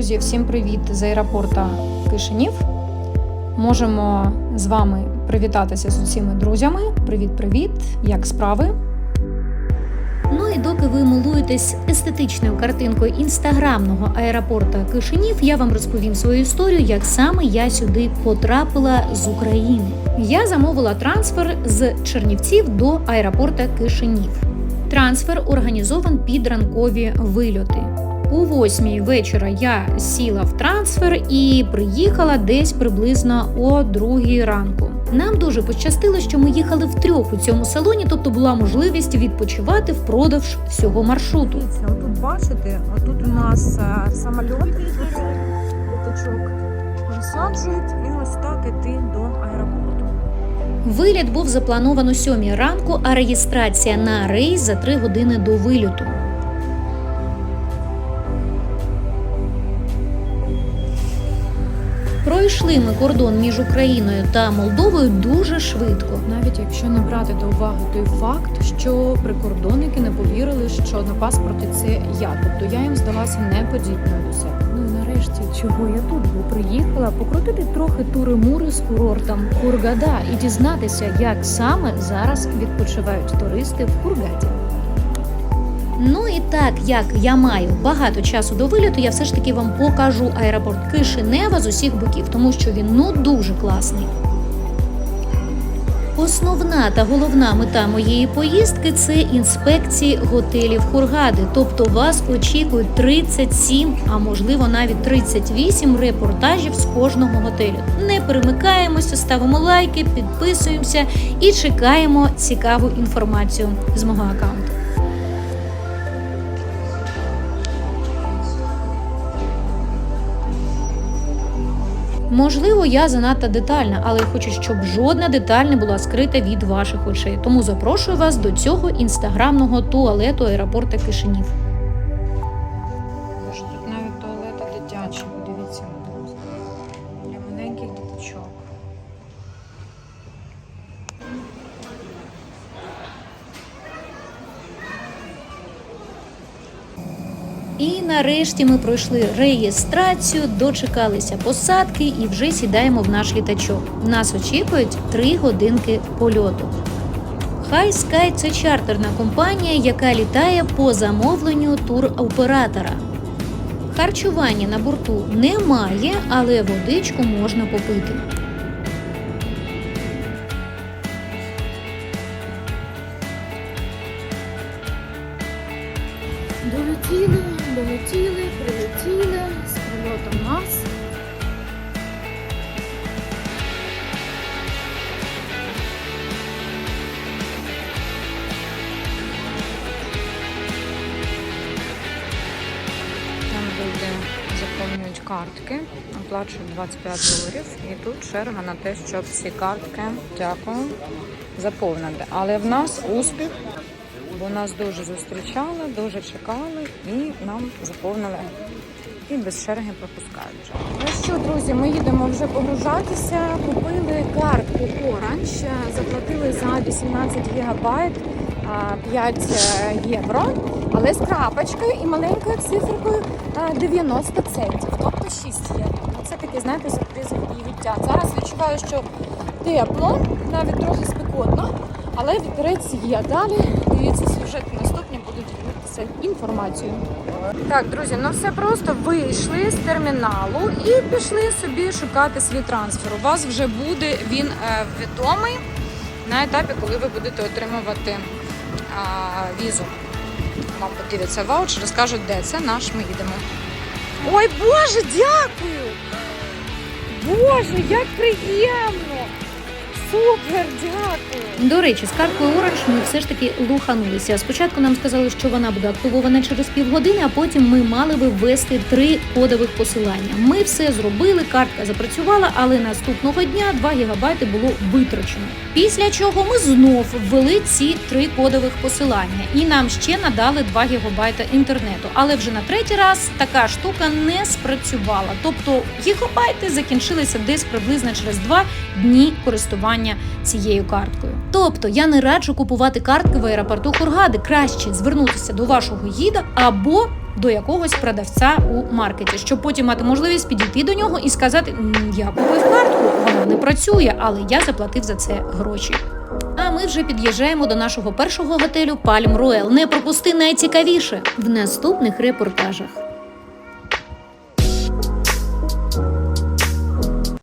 Друзі, всім привіт з аеропорта Кишинів. Можемо з вами привітатися з усіма друзями. Привіт-привіт! Як справи? Ну і доки ви милуєтесь естетичною картинкою інстаграмного аеропорта Кишинів, я вам розповім свою історію, як саме я сюди потрапила з України. Я замовила трансфер з Чернівців до аеропорта Кишинів. Трансфер організован під ранкові вильоти. У восьмій вечора я сіла в трансфер і приїхала десь приблизно о другій ранку. Нам дуже пощастило, що ми їхали втрьох у цьому салоні, тобто була можливість відпочивати впродовж всього маршруту. Дивіться, отут бачите, отут у нас е, самоліт, тут літачок висаджують і ось так іти до аеропорту. Виліт був заплановано 7 ранку, а реєстрація на рейс за 3 години до вильоту. Пройшли ми кордон між Україною та Молдовою дуже швидко. Навіть якщо не брати до уваги той факт, що прикордонники не повірили, що на паспорті це я, тобто я їм здалася неподібною до себе. Ну і нарешті, чого я тут? Бо приїхала покрутити трохи тури-мури з курортом Хургада і дізнатися, як саме зараз відпочивають туристи в Хургаді. Ну і так як я маю багато часу до виліту, я все ж таки вам покажу аеропорт Кишинева з усіх боків, тому що він ну дуже класний. Основна та головна мета моєї поїздки це інспекції готелів Хургади. Тобто вас очікують 37, а можливо навіть 38 репортажів з кожного готелю. Не перемикаємося, ставимо лайки, підписуємося і чекаємо цікаву інформацію з мого аккаунту. Можливо, я занадто детальна, але хочу, щоб жодна деталь не була скрита від ваших очей. Тому запрошую вас до цього інстаграмного туалету аеропорта Кишинів. І нарешті ми пройшли реєстрацію, дочекалися посадки і вже сідаємо в наш літачок. Нас очікують три годинки польоту. High Sky – це чартерна компанія, яка літає по замовленню туроператора. Харчування на борту немає, але водичку можна попити. Долетіли, долетіли, прилетіли з прильотом нас. Там люди заповнюють картки, оплачують 25 доларів. І тут черга на те, щоб всі картки, дякую, заповнити. Але в нас успіх, бо нас дуже зустрічали, дуже чекали і нам заповнили. І без черги пропускають. Ну що, друзі, ми їдемо вже погружатися. Купили картку Orange, заплатили за 18 гігабайт 5 євро, але з крапочкою і маленькою циферкою 90 центів, тобто 6 євро. Це таке, знаєте, сюрприз і відтя. Зараз відчуваю, що тепло, навіть трохи спекотно, але вітерець є. Далі дивіться ділитися інформацією. Так, друзі, ну все просто вийшли з терміналу і пішли собі шукати свій трансфер. У вас вже буде він е, відомий на етапі, коли ви будете отримувати а, візу. Вам подивляться ваучер, розкажуть, де це наш. Ми їдемо. Ой, Боже, дякую! Боже, як приємно! Супер, дякую! До речі, з карткою Orange ми все ж таки луханулися. Спочатку нам сказали, що вона буде активована через півгодини, а потім ми мали би ввести три кодових посилання. Ми все зробили, картка запрацювала, але наступного дня 2 гігабайти було витрачено. Після чого ми знов ввели ці три кодових посилання, і нам ще надали 2 гігабайта інтернету. Але вже на третій раз така штука не спрацювала. Тобто гігабайти закінчилися десь приблизно через 2 дні користування цією карткою. Тобто я не раджу купувати картки в аеропорту Хургади. Краще звернутися до вашого гіда або до якогось продавця у маркеті, щоб потім мати можливість підійти до нього і сказати: Я купив картку, вона не працює, але я заплатив за це гроші. А ми вже під'їжджаємо до нашого першого готелю Palm Royal. Не пропусти найцікавіше в наступних репортажах.